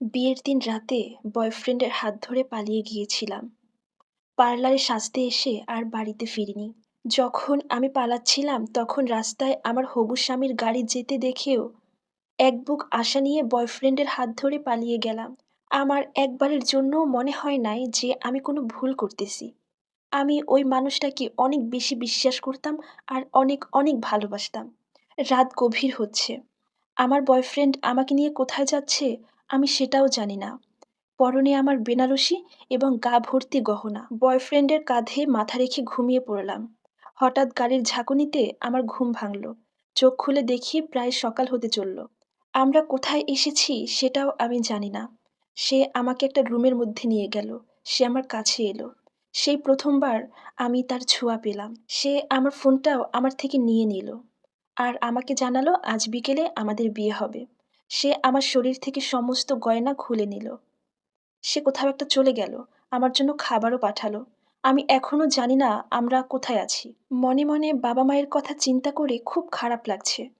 বিয়ের দিন রাতে বয়ফ্রেন্ডের হাত ধরে পালিয়ে গিয়েছিলাম। পার্লারে সাজতে এসে আর বাড়িতে ফিরিনি। যখন আমি পালাচ্ছিলাম, তখন রাস্তায় আমার হবু স্বামীর গাড়ি যেতে দেখেও এক বুক আশা নিয়ে বয়ফ্রেন্ডের হাত ধরে পালিয়ে গেলাম। আমার একবারের জন্যও মনে হয় নাই যে আমি কোনো ভুল করতেছি। আমি ওই মানুষটাকে অনেক বেশি বিশ্বাস করতাম আর অনেক অনেক ভালোবাসতাম। রাত গভীর হচ্ছে। আমার বয়ফ্রেন্ড আমাকে নিয়ে কোথায় যাচ্ছে? আমি সেটাও জানি না। পরনে আমার বেনারসি এবং গা ভর্তি গহনা। বয়ফ্রেন্ডের কাঁধে মাথা রেখে ঘুমিয়ে পড়লাম। হঠাৎ গাড়ির ঝাঁকুনিতে আমার ঘুম ভাঙল। চোখ খুলে দেখি প্রায় সকাল হতে চলল। আমরা কোথায় এসেছি সেটাও আমি জানি না। সে আমাকে একটা রুমের মধ্যে নিয়ে গেল। সে আমার কাছে এলো। সেই প্রথমবার আমি তার ছোঁয়া পেলাম। সে আমার ফোনটাও আমার থেকে নিয়ে নিল। আর আমাকে জানালো, আজ বিকেলে আমাদের বিয়ে হবে। সে আমার শরীর থেকে সমস্ত গয়না খুলে নিল। সে কোথাও একটা চলে গেল, আমার জন্য খাবারও পাঠালো। আমি এখনও জানি না আমরা কোথায় আছি। মনে মনে বাবা মায়ের কথা চিন্তা করে খুব খারাপ লাগছে।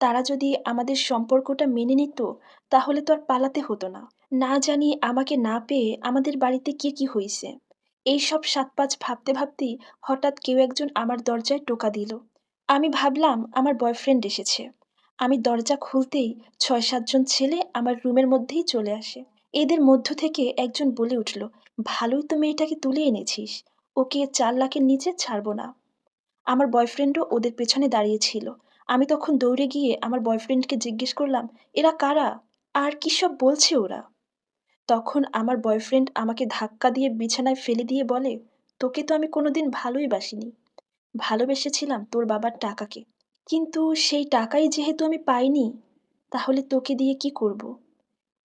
তারা যদি আমাদের সম্পর্কটা মেনে নিত, তাহলে তো আর পালাতে হতো না। না জানি আমাকে না পেয়ে আমাদের বাড়িতে কে কি হয়েছে এই সব সাত পাঁচ ভাবতে ভাবতেই হঠাৎ কেউ একজন আমার দরজায় টোকা দিল। আমি ভাবলাম আমার বয়ফ্রেন্ড এসেছে। আমি দরজা খুলতেই ছয় সাতজন ছেলে আমার রুমের মধ্যেই চলে আসে। এদের মধ্য থেকে একজন বলে উঠল, ভালোই তো মেয়েটাকে তুলে এনেছিস। ওকে চার লাখের নিচে ছাড়বো না। আমার বয়ফ্রেন্ডও ওদের পেছনে দাঁড়িয়েছিল আমি তখন দৌড়ে গিয়ে আমার বয়ফ্রেন্ডকে জিজ্ঞেস করলাম, এরা কারা? আর কী সব বলছে ওরা? তখন আমার বয়ফ্রেন্ড আমাকে ধাক্কা দিয়ে বিছানায় ফেলে দিয়ে বলে, তোকে তো আমি কোনোদিন ভালোই বাসিনি। ভালোবেসেছিলাম তোর বাবার টাকাকে। কিন্তু সেই টাকাই যেহেতু আমি পাইনি, তাহলে তোকে দিয়ে কি করব।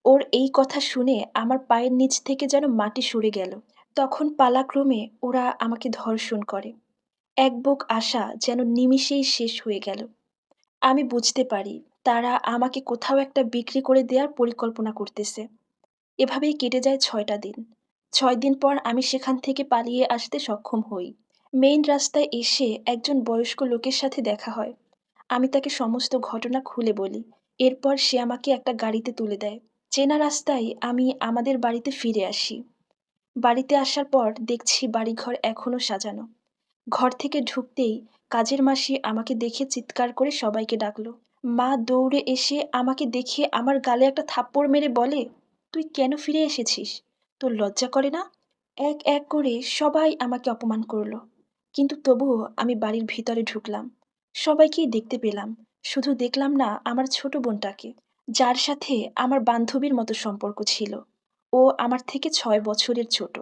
ওর এই কথা শুনে আমার পায়ের নিচ থেকে যেন মাটি সরে গেল। তখন পালাক্রমে ওরা আমাকে ধর্ষণ করে। এক বুক আশা যেন নিমিষেই শেষ হয়ে গেল। আমি বুঝতে পারি, তারা আমাকে কোথাও একটা বিক্রি করে দেওয়ার পরিকল্পনা করতেছে। এভাবেই কেটে যায় ছয়টা দিন। ছয় দিন পর আমি সেখান থেকে পালিয়ে আসতে সক্ষম হই। মেইন রাস্তায় এসে একজন বয়স্ক লোকের সাথে দেখা হয়। আমি তাকে সমস্ত ঘটনা খুলে বলি। এরপর সে আমাকে একটা গাড়িতে তুলে দেয়। চেনা রাস্তায় আমি আমাদের বাড়িতে ফিরে আসি। বাড়িতে আসার পর দেখছি বাড়িঘর এখনও সাজানো। ঘর থেকে ঢুকতেই কাজের মাসি আমাকে দেখে চিৎকার করে সবাইকে ডাকলো। মা দৌড়ে এসে আমাকে দেখে আমার গালে একটা থাপ্পড় মেরে বলে, তুই কেন ফিরে এসেছিস? তোর লজ্জা করে না? এক এক করে সবাই আমাকে অপমান করল। কিন্তু তবুও আমি বাড়ির ভিতরে ঢুকলাম। সবাইকেই দেখতে পেলাম। শুধু দেখলাম না, আমার ছোট বোনটাকে, যার সাথে আমার বান্ধবীর মতো সম্পর্ক ছিল। ও আমার থেকে ছয় বছরের ছোট।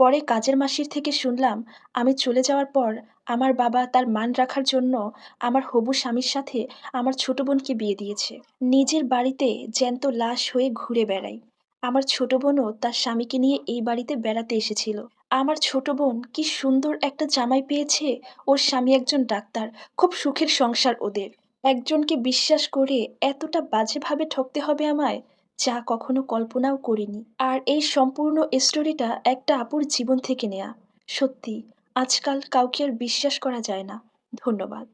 পরে কাজের মাসির থেকে শুনলাম, আমি চলে যাওয়ার পর আমার বাবা তার মান রাখার জন্য আমার হবু স্বামীর সাথে আমার ছোট বোনকে বিয়ে দিয়েছে। নিজের বাড়িতে জ্যান্ত লাশ হয়ে ঘুরে বেড়াই। আমার ছোট বোনও তার স্বামীকে নিয়ে এই বাড়িতে বেড়াতে এসেছিল। আমার ছোট বোন কি সুন্দর একটা জামাই পেয়েছে? ওর স্বামী একজন ডাক্তার, খুব সুখের সংসার ওদের। একজনকে বিশ্বাস করে এতটা বাজেভাবে ঠকতে হবে আমায়, যা কখনো কল্পনাও করিনি। আর এই সম্পূর্ণ স্টোরিটা একটা আপুর জীবন থেকে নেয়া। সত্যি, আজকাল কাউকে আর বিশ্বাস করা যায় না। ধন্যবাদ।